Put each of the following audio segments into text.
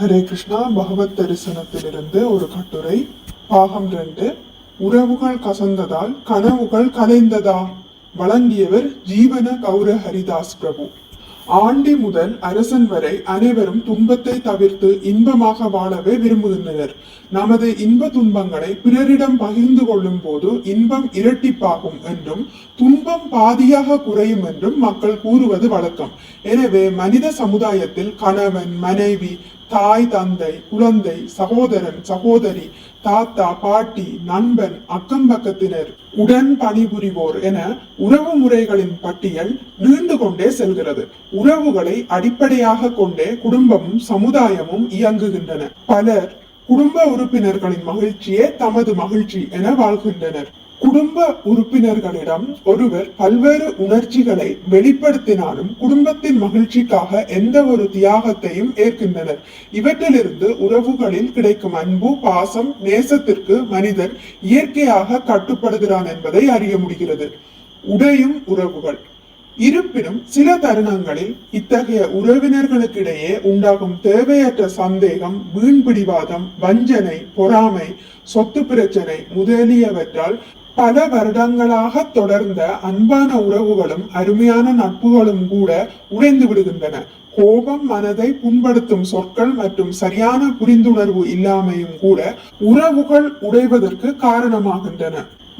ஹரே கிருஷ்ணா பகவத் தரிசனத்திலிருந்து ஒரு கட்டுரை. பாகம் ரெண்டு. உறவுகள் கசந்ததால் கனவுகள் கலைந்ததா? வழங்கியவர் ஜீவன கௌர ஹரிதாஸ் பிரபு. ஆண்டி முதல் அரசன் வரை அனைவரும் துன்பத்தை தவிர்த்து இன்பமாக வாழவே விரும்புகின்றனர். நமது இன்ப துன்பங்களை பிறரிடம் பகிர்ந்து கொள்ளும் போது இன்பம் இரட்டிப்பாகும் என்றும் துன்பம் பாதியாக குறையும் என்றும் மக்கள் கூறுவது வழக்கம். எனவே மனித சமுதாயத்தில் கணவன் மனைவி தாய் தந்தை குழந்தை சகோதரன் சகோதரி தாத்தா பாட்டி நண்பன் அக்கம் பக்கத்தினர் உடன் பணிபுரிவோர் என உறவு முறைகளின் பட்டியல் நீண்டு கொண்டே செல்கிறது. உறவுகளை அடிப்படையாக கொண்டே குடும்பமும் சமுதாயமும் இயங்குகின்றன. பலர் குடும்ப உறுப்பினர்களின் மகிழ்ச்சியே தமது மகிழ்ச்சி என வாழ்கின்றனர். குடும்ப உறுப்பினர்களிடம் ஒருவர் பல்வேறு உணர்ச்சிகளை வெளிப்படுத்தினாலும் குடும்பத்தின் மகிழ்ச்சிக்காக எந்த ஒரு தியாகத்தையும் ஏற்கின்றனர். இவற்றிலிருந்து உறவுகளில் கிடைக்கும் அன்பு பாசம் நேசத்திற்கு மனிதன் இயற்கையாக கட்டுப்படுகிறான் என்பதை அறிய முடிகிறது. உடையும் உறவுகள். இருப்பினும் சில தருணங்களில் இத்தகைய உறவினர்களுக்கிடையே உண்டாகும் தேவையற்ற சந்தேகம் வீண்பிடிவாதம் வஞ்சனை பொறாமை சொத்து பிரச்சனை முதலியவற்றால் பல வருடங்களாக தொடர்ந்த அன்பான உறவுகளும் அருமையான நட்புகளும் கூட உடைந்து விடுகின்றன. கோபம் மனதை புண்படுத்தும் சொற்கள் மற்றும் சரியான புரிந்துணர்வு இல்லாமையும் கூட உறவுகள் உடைவதற்கு காரணமாகின்றன.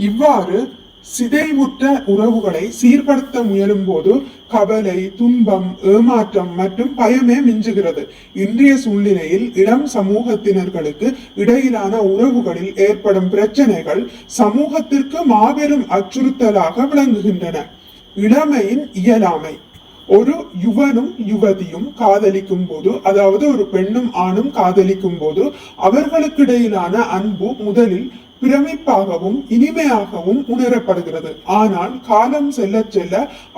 இவ்வாறு சிதைவுற்ற உறவுகளை சீர்படுத்த முயலும் போது கவலை துன்பம் ஏமாற்றம் மற்றும் பயமே மிஞ்சுகிறது. இன்றைய சூழ்நிலையில் இளம் சமூகத்தினர்களுக்கு இடையிலான உறவுகளில் ஏற்படும் பிரச்சனைகள் சமூகத்திற்கு மாபெரும் அச்சுறுத்தலாக விளங்குகின்றன. இளமையின் இயலாமை. ஒரு யுவனும் யுவதியும் காதலிக்கும் போது அதாவது ஒரு பெண்ணும் ஆணும் காதலிக்கும் போது அவர்களுக்கிடையிலான அன்பு முதலில் பிரமிப்பாகவும் இனிமையாகவும் உணரப்படுகிறது. ஆனால் காலம் செல்ல செல்ல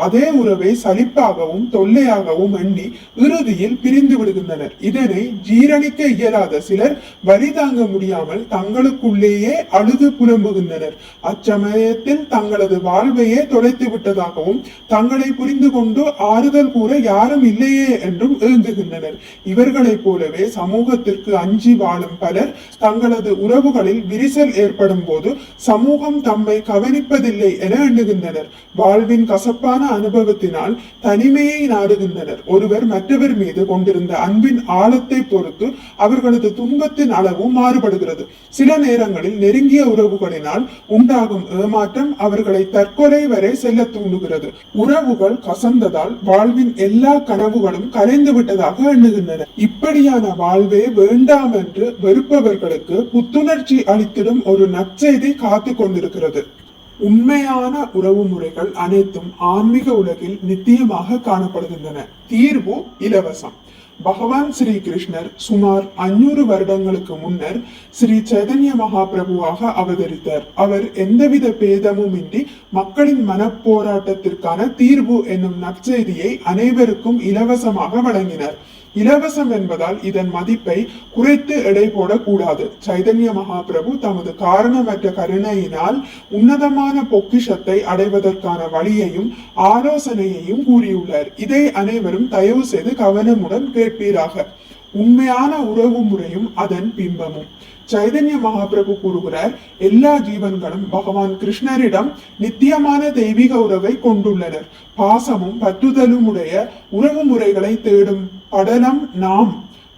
அதே உறவை சலிப்பாகவும் தொல்லையாகவும் எண்ணி இறுதியில் பிரிந்து விடுகின்றனர். இதனை ஜீரணிக்க இயலாத சிலர் வழி தாங்க முடியாமல் தங்களுக்குள்ளேயே அழுது புலம்புகின்றனர். அச்சமயத்தில் தங்களது வாழ்வையே தொலைத்து விட்டதாகவும் தங்களை புரிந்து கொண்டு ஆறுதல் கூற யாரும் இல்லையே என்றும் ஏங்குகின்றனர் இவர்களைப் போலவே சமூகத்திற்கு அஞ்சி வாழும் பலர் தங்களது உறவுகளில் விரிசல் ஏற்படும் போது சமூகம் தம்மை கவனிப்பதில்லை என எண்ணுகின்றனர். வாழ்வின் கசப்பான அனுபவத்தினால் தனிமையை நாடுகின்றனர். ஒருவர் மற்றவர் மீது கொண்டிருந்த அன்பின் ஆழத்தை பொறுத்து அவர்களது துன்பத்தின் அளவு மாறுபடுகிறது. சில நேரங்களில் நெருங்கிய உறவுகளினால் உண்டாகும் ஏமாற்றம் அவர்களை தற்கொலை வரை செல்ல தூண்டுகிறது. உறவுகள் கசந்ததால் வாழ்வின் எல்லா கனவுகளும் கரைந்து விட்டதாக எண்ணுகின்றனர். இப்படியான வாழ்வே வேண்டாம் என்று வெறுப்பவர்களுக்கு புத்துணர்ச்சி அளித்திடும் ஒரு ஒரு நற்செய்தி காத்து கொண்டிருக்கிறது. உண்மையான உறவு முறைகள் அனைத்தும் ஆன்மீக உலகில் நித்தியமாக காணப்படுகின்றன. தீர்வு இலவசம். பகவான் ஸ்ரீ கிருஷ்ணர் சுமார் அஞ்சூறு வருடங்களுக்கு முன்னர் ஸ்ரீ சைதன்ய மகாபிரபுவாக அவதரித்தார். அவர் எந்தவித பேதமும் இன்றி மக்களின் மனப்போராட்டத்திற்கான தீர்வு என்னும் நற்செய்தியை அனைவருக்கும் இலவசமாக வழங்கினார். இலவசம் என்பதால் இதன் மதிப்பை குறைத்து எடை போடக்கூடாது. சைதன்ய மகாபிரபு தமது காரணமற்ற கருணையினால் உன்னதமான பொக்கிஷத்தை அடைவதற்கான வழியையும் ஆலோசனையையும் கூறியுள்ளார். இதை அனைவரும் தயவு செய்து கவனமுடன் கேட்பீராக. உண்மையான உறவு முறையும் அதன் பிம்பமும். சைதன்ய மகாபிரபு கூறுகிறார் எல்லா ஜீவன்களும் பகவான் கிருஷ்ணரிடம் நித்தியமான தெய்வீக உறவை கொண்டுள்ளனர். பாசமும் பற்றுதலும் உடைய உறவு முறைகளை தேடும் படலம் நாம்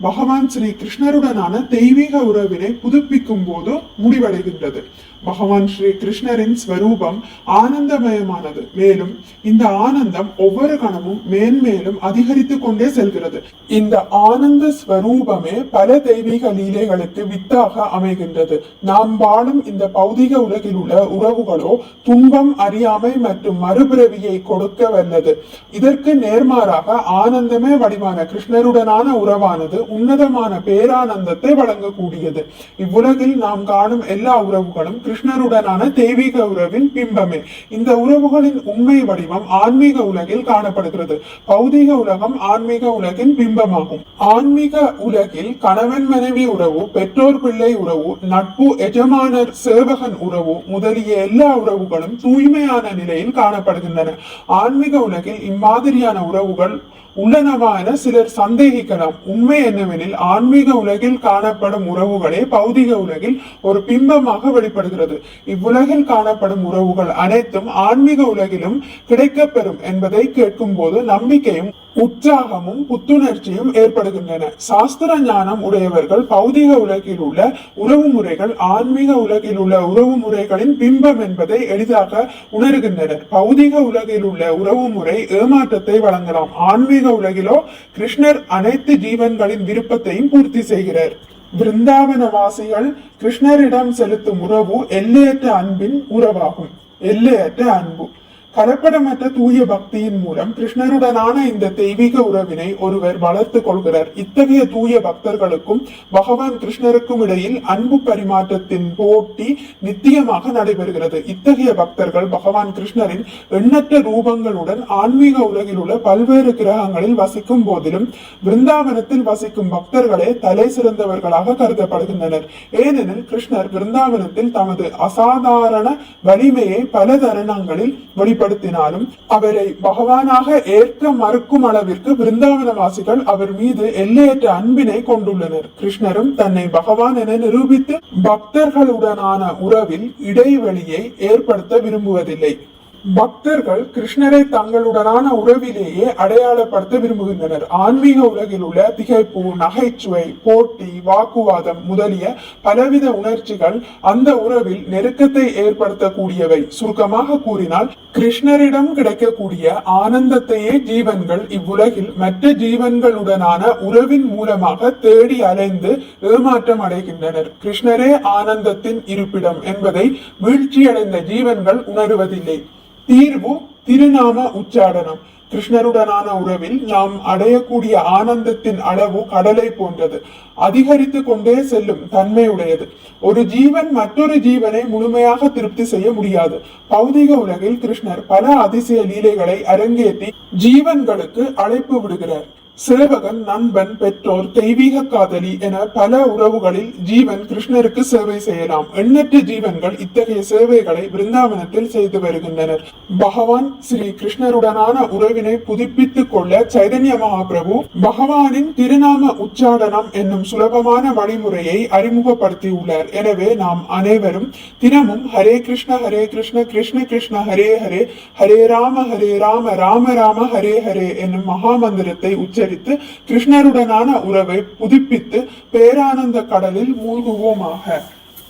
பகவான் ஸ்ரீ கிருஷ்ணருடனான தெய்வீக உறவினை புதுப்பிக்கும் போது முடிவடைகின்றது. பகவான் ஸ்ரீ கிருஷ்ணரின் ஸ்வரூபம் ஆனந்தமயமானது. மேலும் இந்த ஆனந்தம் ஒவ்வொரு கணமும் மேன்மேலும் அதிகரித்து கொண்டே செல்கிறது. இந்த ஆனந்த ஸ்வரூபமே பல தெய்வீக லீலைகளுக்கு வித்தாக அமைகின்றது. நாம் வாழும் இந்த பௌதிக உலகில் உள்ள உறவுகளோ துன்பம் அறியாமை மற்றும் மறுபிறவியை கொடுக்க வல்லது இதற்கு நேர்மாறாக ஆனந்தமே வடிவான கிருஷ்ணருடனான உறவானது உன்னதமான பேரானந்தத்தை வழங்கக்கூடியது. இவ்வுலகில் நாம் காணும் எல்லா உறவுகளும் கிருஷ்ணருடனான தெய்வீக உறவின் பிம்பமே. இந்த உறவுகளின் உண்மை வடிவம் ஆன்மீக உலகில் காணப்படுகிறது. பௌதீக உலகம் ஆன்மீக உலகின் பிம்பமாகும். ஆன்மீக உலகில் கணவன் மனைவி உறவு பெற்றோர் பிள்ளை உறவு நட்பு எஜமானர் சேவகன் உறவு முதலிய எல்லா உறவுகளும் தூய்மையான நிலையில் காணப்படுகின்றன. ஆன்மீக உலகில் இம்மாதிரியான உறவுகள் உள்ளனவான சிலர் சந்தேகிக்கலாம். உண்மை என்னவெனில் ஆன்மீக உலகில் காணப்படும் உறவுகளே பௌதிக உலகில் ஒரு பிம்பமாக வெளிப்படுகிறது. இவ்வுலகில் காணப்படும் உறவுகள் அனைத்தும் ஆன்மீக உலகிலும் கிடைக்கப்பெறும் என்பதை கேட்கும் போது நம்பிக்கையும் உற்சாகமும் புத்துணர்ச்சியும் ஏற்படுகின்றன. சாஸ்திர ஞானம் உடையவர்கள் பௌதிக உலகில் உள்ள உறவு முறைகள் ஆன்மீக உலகில் உள்ள உறவு முறைகளின் பிம்பம் என்பதை எளிதாக உணர்கின்றனர். பௌதிக உலகில் உள்ள உறவு முறை ஏமாற்றத்தை வழங்கலாம். ஆன்மீக உலகிலோ கிருஷ்ணர் அனைத்து ஜீவன்களின் விருப்பத்தையும் பூர்த்தி செய்கிறார். பிருந்தாவன வாசிகள் கிருஷ்ணரிடம் செலுத்தும் உறவு எல்லையற்ற அன்பின் உறவாகும். எல்லையற்ற அன்பு. கலப்படமற்ற தூய பக்தியின் மூலம் கிருஷ்ணருடனான இந்த தெய்வீக உறவினை ஒருவர் வளர்த்து கொள்கிறார். இத்தகைய தூய பக்தர்களுக்கும் பகவான் கிருஷ்ணருக்கும் இடையில் அன்பு பரிமாற்றத்தின் போட்டி நித்தியமாக நடைபெறுகிறது. இத்தகைய பக்தர்கள் பகவான் கிருஷ்ணரின் எண்ணற்ற ரூபங்களுடன் ஆன்மீக உலகில் உள்ள பல்வேறு கிரகங்களில் வசிக்கும் போதிலும் பிருந்தாவனத்தில் வசிக்கும் பக்தர்களே தலை சிறந்தவர்களாக கருதப்படுகின்றனர். ஏனெனில் கிருஷ்ணர் பிருந்தாவனத்தில் தமது அசாதாரண வலிமையை பல தருணங்களில் வெளிப்படுத்தினாலும் அவரை பகவானாக ஏற்க மறுக்கும் அளவிற்கு பிருந்தாவனவாசிகள் அவர் மீது எல்லையற்ற அன்பினை கொண்டுள்ளனர். கிருஷ்ணரும் தன்னை பகவான் என நிரூபித்து பக்தர்களுடனான உறவில் இடைவெளியை ஏற்படுத்த விரும்புவதில்லை. பக்தர்கள் கிருஷ்ணரை தங்களுடனான உறவிலேயே அடையாளப்படுத்த விரும்புகின்றனர். ஆன்மீக உலகில் உள்ள திகைப்பு நகைச்சுவை போட்டி வாக்குவாதம் முதலிய பலவித உணர்ச்சிகள் அந்த உறவில் நெருக்கத்தை ஏற்படுத்தக்கூடியவை. சுருக்கமாக கூறினால் கிருஷ்ணரிடம் கிடைக்கக்கூடிய ஆனந்தத்தையே ஜீவன்கள் இவ்வுலகில் மற்ற ஜீவன்களுடனான உறவின் மூலமாக தேடி அலைந்து ஏமாற்றம் அடைகின்றனர். கிருஷ்ணரே ஆனந்தத்தின் இருப்பிடம் என்பதை வீழ்ச்சியடைந்த ஜீவன்கள் உணருவதில்லை. தீர்வு திருநாம உச்சாடனம். கிருஷ்ணருடனான உறவில் நாம் அடையக்கூடிய ஆனந்தத்தின் அளவு கடலை போன்றது. அதிகரித்து கொண்டே செல்லும் தன்மையுடையது. ஒரு ஜீவன் மற்றொரு ஜீவனை முழுமையாக திருப்தி செய்ய முடியாது. பௌதிக உலகில் கிருஷ்ணர் பல அதிசய லீலைகளை அரங்கேற்றி ஜீவன்களுக்கு அழைப்பு விடுகிறார். சேவகன் நண்பன் பெற்றோர் தெய்வீக காதலி என பல உறவுகளில் ஜீவன் கிருஷ்ணருக்கு சேவை செய்யலாம். எண்ணற்ற ஜீவன்கள் இத்தகைய சேவைகளை பிருந்தாவனத்தில் செய்து வருகின்றனர். பகவான் ஸ்ரீ கிருஷ்ணருடனான உறவினை புதுப்பித்துக் கொள்ள சைதன்ய மகாபிரபு பகவானின் திருநாம உச்சாடனம் என்னும் சுலபமான வழிமுறையை அறிமுகப்படுத்தியுள்ளார். எனவே நாம் அனைவரும் தினமும் ஹரே கிருஷ்ண ஹரே கிருஷ்ண கிருஷ்ண கிருஷ்ண ஹரே ஹரே ஹரே ராம ஹரே ராம ராம ராம ஹரே ஹரே என்னும் மகாமந்திரத்தை உச்சரித்து கிருஷ்ணருடனான உறவை புதுப்பித்து பேரானந்த கடலில் மூழ்குவோமாக.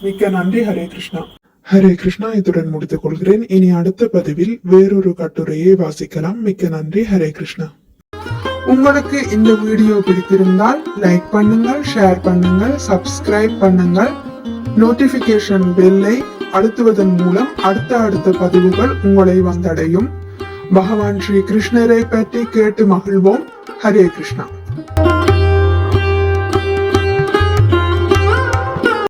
மிக்க நன்றி ஹரே கிருஷ்ணா. ஹரே கிருஷ்ணா இத்துடன் முடித்துக் கொள்கிறேன். இனி அடுத்த பதிவில் வேறொரு கட்டுரையை வாசிக்கலாம். மிக்க நன்றி ஹரே கிருஷ்ணா. உங்களுக்கு இந்த வீடியோ பிடித்திருந்தால் லைக் பண்ணுங்கள் ஷேர் பண்ணுங்கள் சப்ஸ்கிரைப் பண்ணுங்கள். நோட்டிபிகேஷன் பெல்லை அழுத்துவதன் மூலம் அடுத்த அடுத்த பதிவுகள் உங்களை வந்தடையும். பகவான் ஸ்ரீ கிருஷ்ணரை பற்றி கேட்டு மகிழ்வோம். ஹரே கிருஷ்ணா